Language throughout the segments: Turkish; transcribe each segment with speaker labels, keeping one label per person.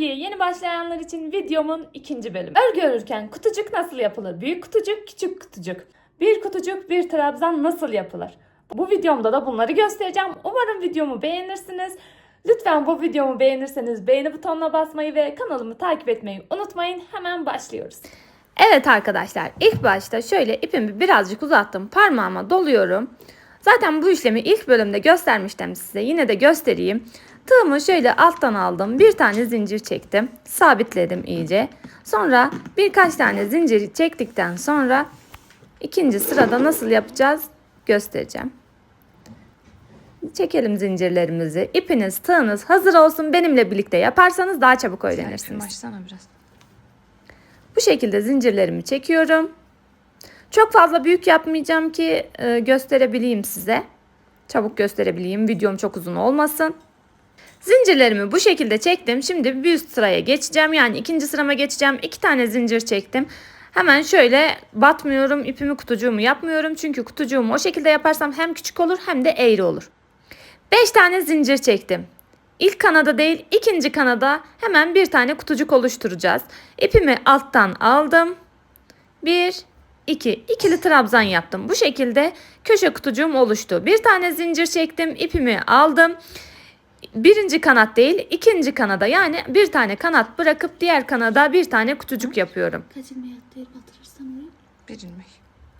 Speaker 1: Örgüye yeni başlayanlar için videomun ikinci bölümü. Örgü örürken kutucuk nasıl yapılır? Büyük kutucuk, küçük kutucuk. Bir kutucuk, bir trabzan nasıl yapılır? Bu videomda da bunları göstereceğim. Umarım videomu beğenirsiniz. Lütfen bu videomu beğenirseniz beğeni butonuna basmayı ve kanalımı takip etmeyi unutmayın. Hemen başlıyoruz. Evet arkadaşlar ilk başta şöyle ipimi birazcık uzattım. Parmağıma doluyorum. Zaten bu işlemi ilk bölümde göstermiştim size. Yine de göstereyim. Tığımı şöyle alttan aldım. Bir tane zincir çektim. Sabitledim iyice. Sonra birkaç tane zinciri çektikten sonra ikinci sırada nasıl yapacağız göstereceğim. Çekelim zincirlerimizi. İpiniz, tığınız hazır olsun. Benimle birlikte yaparsanız daha çabuk öğrenirsiniz.
Speaker 2: Açsana biraz.
Speaker 1: Bu şekilde zincirlerimi çekiyorum. Çok fazla büyük yapmayacağım ki e, gösterebileyim size. Çabuk gösterebileyim. Videom çok uzun olmasın. Zincirlerimi bu şekilde çektim. Şimdi bir üst sıraya geçeceğim. Yani ikinci sırama geçeceğim. İki tane zincir çektim. Hemen şöyle batmıyorum. ipimi kutucuğumu yapmıyorum. Çünkü kutucuğumu o şekilde yaparsam hem küçük olur hem de eğri olur. 5 tane zincir çektim. İlk kanada değil ikinci kanada hemen bir tane kutucuk oluşturacağız. İpimi alttan aldım. 1, 2, ikili trabzan yaptım. Bu şekilde köşe kutucuğum oluştu. Bir tane zincir çektim. ipimi aldım. Birinci kanat değil ikinci kanada yani bir tane kanat bırakıp diğer kanada bir tane kutucuk yapıyorum.
Speaker 3: Kaç ilmeği değil batırırsan oraya.
Speaker 2: Bir ilmek.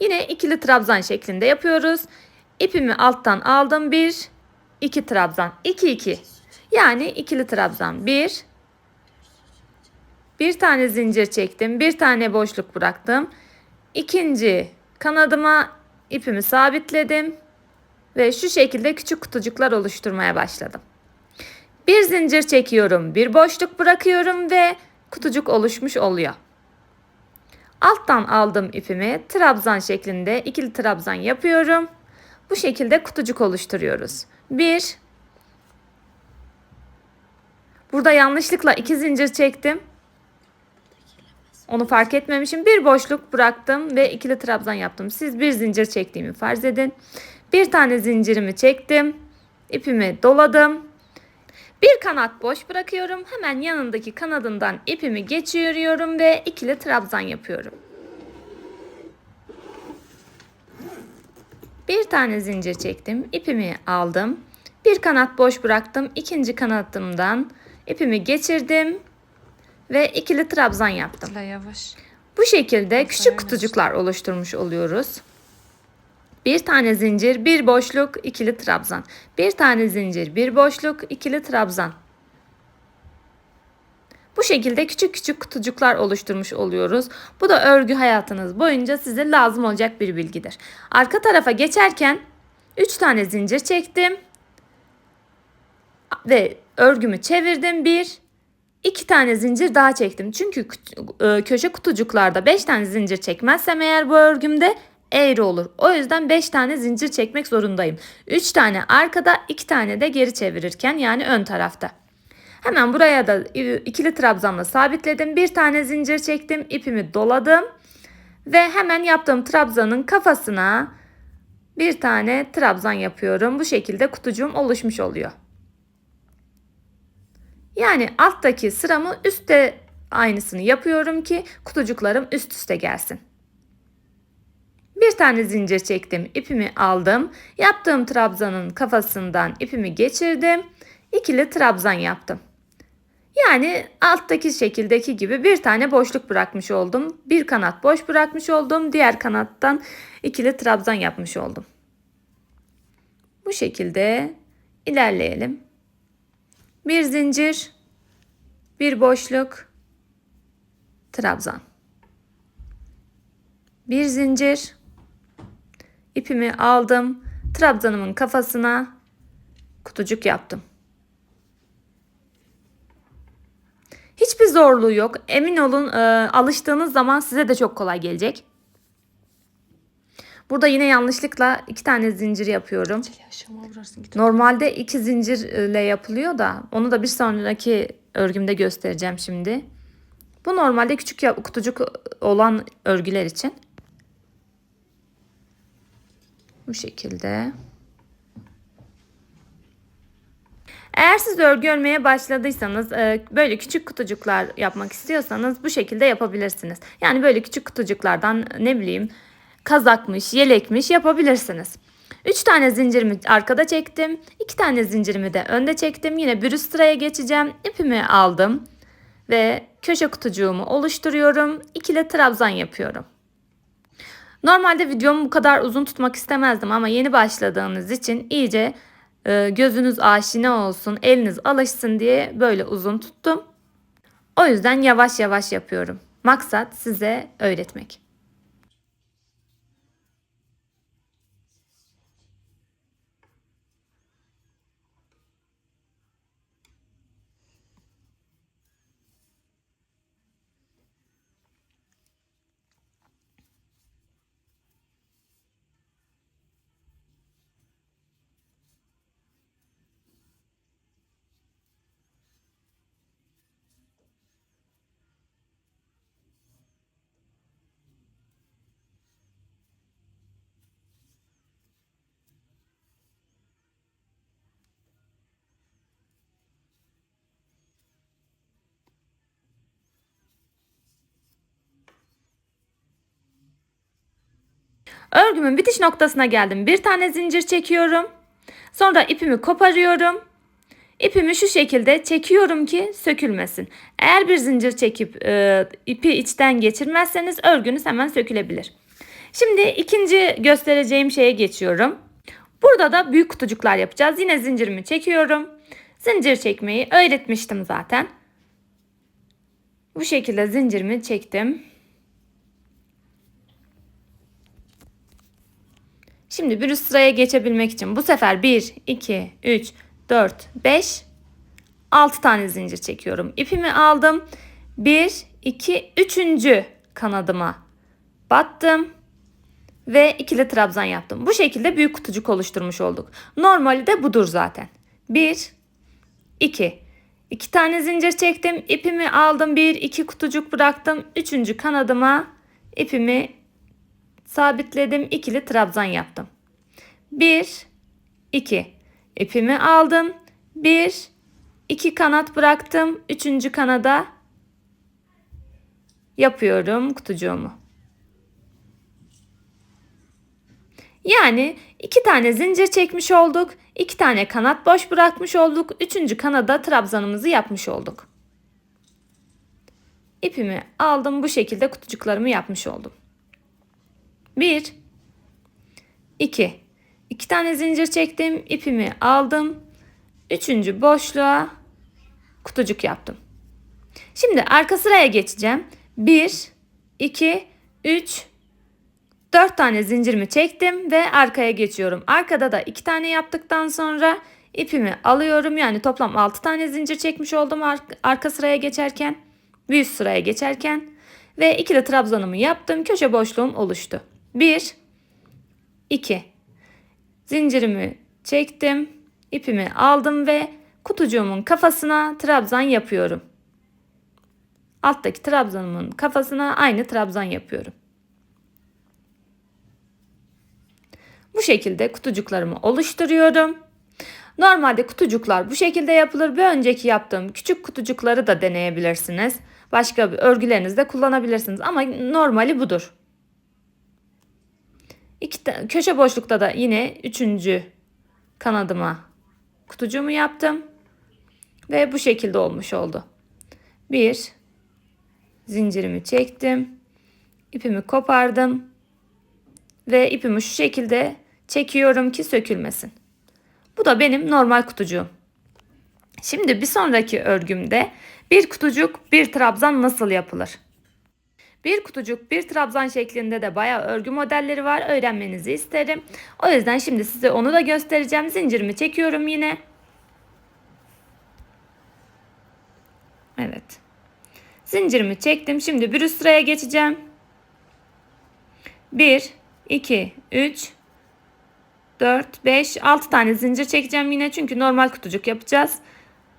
Speaker 1: Yine ikili trabzan şeklinde yapıyoruz. İpimi alttan aldım. 1, 2 trabzan. 2, 2. Yani ikili trabzan. 1, bir tane zincir çektim. Bir tane boşluk bıraktım. İkinci kanadıma ipimi sabitledim. Ve şu şekilde küçük kutucuklar oluşturmaya başladım. Bir zincir çekiyorum. Bir boşluk bırakıyorum ve kutucuk oluşmuş oluyor. Alttan aldım ipimi trabzan şeklinde ikili trabzan yapıyorum. Bu şekilde kutucuk oluşturuyoruz. Bir. Burada yanlışlıkla iki zincir çektim. Onu fark etmemişim. Bir boşluk bıraktım ve ikili trabzan yaptım. Siz bir zincir çektiğimi farz edin. Bir tane zincirimi çektim. İpimi doladım. Bir kanat boş bırakıyorum. Hemen yanındaki kanadından ipimi geçiriyorum ve ikili trabzan yapıyorum. Bir tane zincir çektim. ipimi aldım. Bir kanat boş bıraktım. İkinci kanatımdan ipimi geçirdim ve ikili trabzan yaptım.
Speaker 2: Yavaş.
Speaker 1: Bu şekilde küçük kutucuklar oluşturmuş oluyoruz. Bir tane zincir, bir boşluk, ikili trabzan. Bir tane zincir, bir boşluk, ikili trabzan. Bu şekilde küçük küçük kutucuklar oluşturmuş oluyoruz. Bu da örgü hayatınız boyunca size lazım olacak bir bilgidir. Arka tarafa geçerken 3 tane zincir çektim. Ve örgümü çevirdim. Bir, iki tane zincir daha çektim. Çünkü kü- e, köşe kutucuklarda 5 tane zincir çekmezsem eğer bu örgümde eğri olur. O yüzden 5 tane zincir çekmek zorundayım. 3 tane arkada, 2 tane de geri çevirirken yani ön tarafta. Hemen buraya da ikili trabzanla sabitledim. Bir tane zincir çektim, ipimi doladım ve hemen yaptığım trabzanın kafasına bir tane trabzan yapıyorum. Bu şekilde kutucuğum oluşmuş oluyor. Yani alttaki sıramı üstte aynısını yapıyorum ki kutucuklarım üst üste gelsin. Bir tane zincir çektim, ipimi aldım. Yaptığım trabzanın kafasından ipimi geçirdim. İkili trabzan yaptım. Yani alttaki şekildeki gibi bir tane boşluk bırakmış oldum. Bir kanat boş bırakmış oldum. Diğer kanattan ikili trabzan yapmış oldum. Bu şekilde ilerleyelim. Bir zincir, bir boşluk, trabzan. Bir zincir, ipimi aldım, trabzanımın kafasına kutucuk yaptım. Hiçbir zorluğu yok. Emin olun e, alıştığınız zaman size de çok kolay gelecek. Burada yine yanlışlıkla iki tane zincir yapıyorum. Normalde iki zincirle yapılıyor da onu da bir sonraki örgümde göstereceğim şimdi. Bu normalde küçük kutucuk olan örgüler için. Bu şekilde. Eğer siz örgü örmeye başladıysanız e, böyle küçük kutucuklar yapmak istiyorsanız bu şekilde yapabilirsiniz. Yani böyle küçük kutucuklardan ne bileyim kazakmış, yelekmiş yapabilirsiniz. 3 tane zincirimi arkada çektim. 2 tane zincirimi de önde çektim. Yine bir üst sıraya geçeceğim. İpimi aldım ve köşe kutucuğumu oluşturuyorum. İkili trabzan yapıyorum. Normalde videomu bu kadar uzun tutmak istemezdim ama yeni başladığınız için iyice e, gözünüz aşina olsun, eliniz alışsın diye böyle uzun tuttum. O yüzden yavaş yavaş yapıyorum. Maksat size öğretmek. Örgümün bitiş noktasına geldim. Bir tane zincir çekiyorum. Sonra ipimi koparıyorum. İpimi şu şekilde çekiyorum ki sökülmesin. Eğer bir zincir çekip e, ipi içten geçirmezseniz örgünüz hemen sökülebilir. Şimdi ikinci göstereceğim şeye geçiyorum. Burada da büyük kutucuklar yapacağız. Yine zincirimi çekiyorum. Zincir çekmeyi öğretmiştim zaten. Bu şekilde zincirimi çektim. Şimdi bir üst sıraya geçebilmek için bu sefer 1, 2, 3, 4, 5, 6 tane zincir çekiyorum. İpimi aldım. 1, 2, 3. kanadıma battım. Ve ikili trabzan yaptım. Bu şekilde büyük kutucuk oluşturmuş olduk. Normali de budur zaten. 1, 2, 2 tane zincir çektim. İpimi aldım. 1, 2 kutucuk bıraktım. 3. kanadıma ipimi sabitledim. ikili trabzan yaptım. 1 2 ipimi aldım. 1 2 kanat bıraktım. 3. kanada yapıyorum kutucuğumu. Yani iki tane zincir çekmiş olduk. iki tane kanat boş bırakmış olduk. Üçüncü kanada trabzanımızı yapmış olduk. İpimi aldım. Bu şekilde kutucuklarımı yapmış oldum. 1 2 2 tane zincir çektim, ipimi aldım. Üçüncü boşluğa kutucuk yaptım. Şimdi arka sıraya geçeceğim. 1 2 3 4 tane zincirimi çektim ve arkaya geçiyorum. Arkada da 2 tane yaptıktan sonra ipimi alıyorum. Yani toplam 6 tane zincir çekmiş oldum ar- arka sıraya geçerken. Bir üst sıraya geçerken. Ve ikili trabzanımı yaptım. Köşe boşluğum oluştu. 1 2 Zincirimi çektim. ipimi aldım ve kutucuğumun kafasına trabzan yapıyorum. Alttaki trabzanımın kafasına aynı trabzan yapıyorum. Bu şekilde kutucuklarımı oluşturuyorum. Normalde kutucuklar bu şekilde yapılır. Bir önceki yaptığım küçük kutucukları da deneyebilirsiniz. Başka bir örgülerinizde kullanabilirsiniz ama normali budur. İki köşe boşlukta da yine üçüncü kanadıma kutucuğumu yaptım. Ve bu şekilde olmuş oldu. Bir zincirimi çektim. ipimi kopardım. Ve ipimi şu şekilde çekiyorum ki sökülmesin. Bu da benim normal kutucuğum. Şimdi bir sonraki örgümde bir kutucuk bir trabzan nasıl yapılır? Bir kutucuk bir trabzan şeklinde de bayağı örgü modelleri var. Öğrenmenizi isterim. O yüzden şimdi size onu da göstereceğim. Zincirimi çekiyorum yine. Evet. Zincirimi çektim. Şimdi bir üst sıraya geçeceğim. 1, 2, 3, 4, 5, 6 tane zincir çekeceğim yine. Çünkü normal kutucuk yapacağız.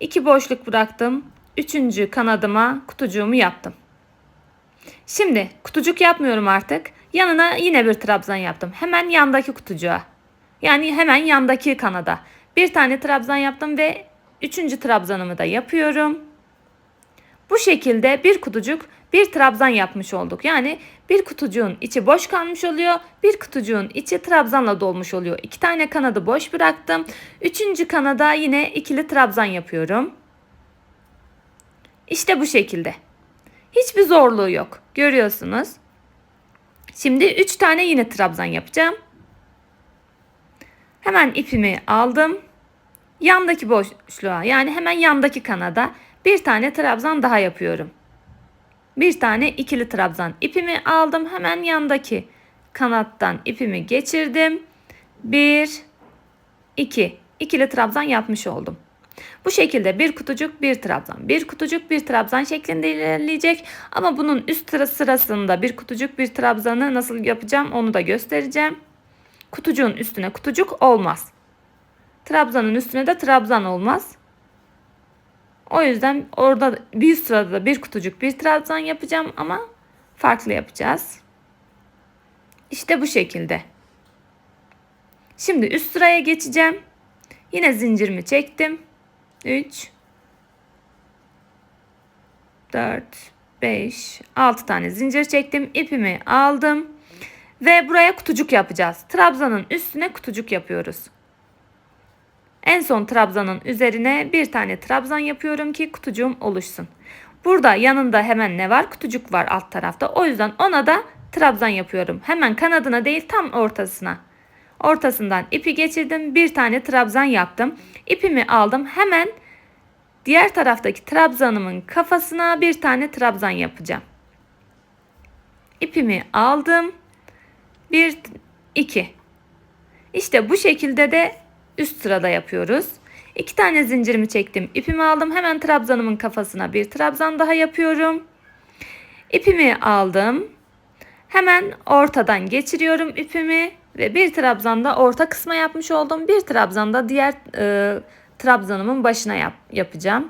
Speaker 1: 2 boşluk bıraktım. Üçüncü kanadıma kutucuğumu yaptım. Şimdi kutucuk yapmıyorum artık. Yanına yine bir trabzan yaptım. Hemen yandaki kutucuğa. Yani hemen yandaki kanada. Bir tane trabzan yaptım ve üçüncü trabzanımı da yapıyorum. Bu şekilde bir kutucuk bir trabzan yapmış olduk. Yani bir kutucuğun içi boş kalmış oluyor. Bir kutucuğun içi trabzanla dolmuş oluyor. İki tane kanadı boş bıraktım. Üçüncü kanada yine ikili trabzan yapıyorum. İşte bu şekilde. Hiçbir zorluğu yok. Görüyorsunuz. Şimdi 3 tane yine trabzan yapacağım. Hemen ipimi aldım. Yandaki boşluğa yani hemen yandaki kanada bir tane trabzan daha yapıyorum. Bir tane ikili trabzan ipimi aldım. Hemen yandaki kanattan ipimi geçirdim. Bir, iki. ikili trabzan yapmış oldum. Bu şekilde bir kutucuk bir trabzan, bir kutucuk bir trabzan şeklinde ilerleyecek. Ama bunun üst sıra sırasında bir kutucuk bir trabzanı nasıl yapacağım onu da göstereceğim. Kutucuğun üstüne kutucuk olmaz. Trabzanın üstüne de trabzan olmaz. O yüzden orada bir üst sırada da bir kutucuk bir trabzan yapacağım ama farklı yapacağız. İşte bu şekilde. Şimdi üst sıraya geçeceğim. Yine zincirimi çektim. 3 4 5 6 tane zincir çektim. İpimi aldım. Ve buraya kutucuk yapacağız. Trabzanın üstüne kutucuk yapıyoruz. En son trabzanın üzerine bir tane trabzan yapıyorum ki kutucuğum oluşsun. Burada yanında hemen ne var? Kutucuk var alt tarafta. O yüzden ona da trabzan yapıyorum. Hemen kanadına değil tam ortasına. Ortasından ipi geçirdim. Bir tane trabzan yaptım. İpimi aldım. Hemen diğer taraftaki trabzanımın kafasına bir tane trabzan yapacağım. İpimi aldım. Bir, iki. İşte bu şekilde de üst sırada yapıyoruz. İki tane zincirimi çektim. İpimi aldım. Hemen trabzanımın kafasına bir trabzan daha yapıyorum. İpimi aldım. Hemen ortadan geçiriyorum ipimi ve bir trabzanda orta kısma yapmış oldum. Bir trabzanda diğer e, trabzanımın başına yap, yapacağım.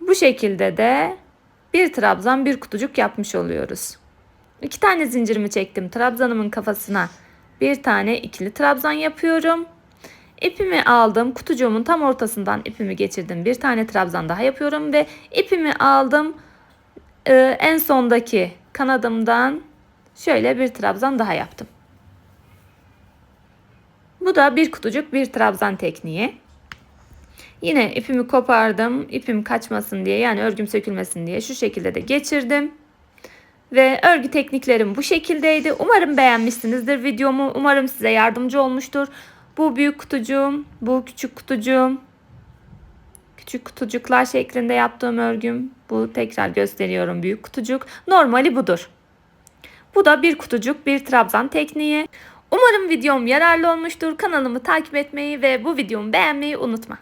Speaker 1: Bu şekilde de bir trabzan bir kutucuk yapmış oluyoruz. İki tane zincirimi çektim. Trabzanımın kafasına bir tane ikili trabzan yapıyorum. İpimi aldım. Kutucuğumun tam ortasından ipimi geçirdim. Bir tane trabzan daha yapıyorum ve ipimi aldım. Ee, en sondaki kanadımdan şöyle bir trabzan daha yaptım. Bu da bir kutucuk bir trabzan tekniği. Yine ipimi kopardım. İpim kaçmasın diye yani örgüm sökülmesin diye şu şekilde de geçirdim. Ve örgü tekniklerim bu şekildeydi. Umarım beğenmişsinizdir videomu. Umarım size yardımcı olmuştur. Bu büyük kutucuğum, bu küçük kutucuğum. Küçük kutucuklar şeklinde yaptığım örgüm. Bu tekrar gösteriyorum büyük kutucuk. Normali budur. Bu da bir kutucuk bir trabzan tekniği. Umarım videom yararlı olmuştur. Kanalımı takip etmeyi ve bu videomu beğenmeyi unutma.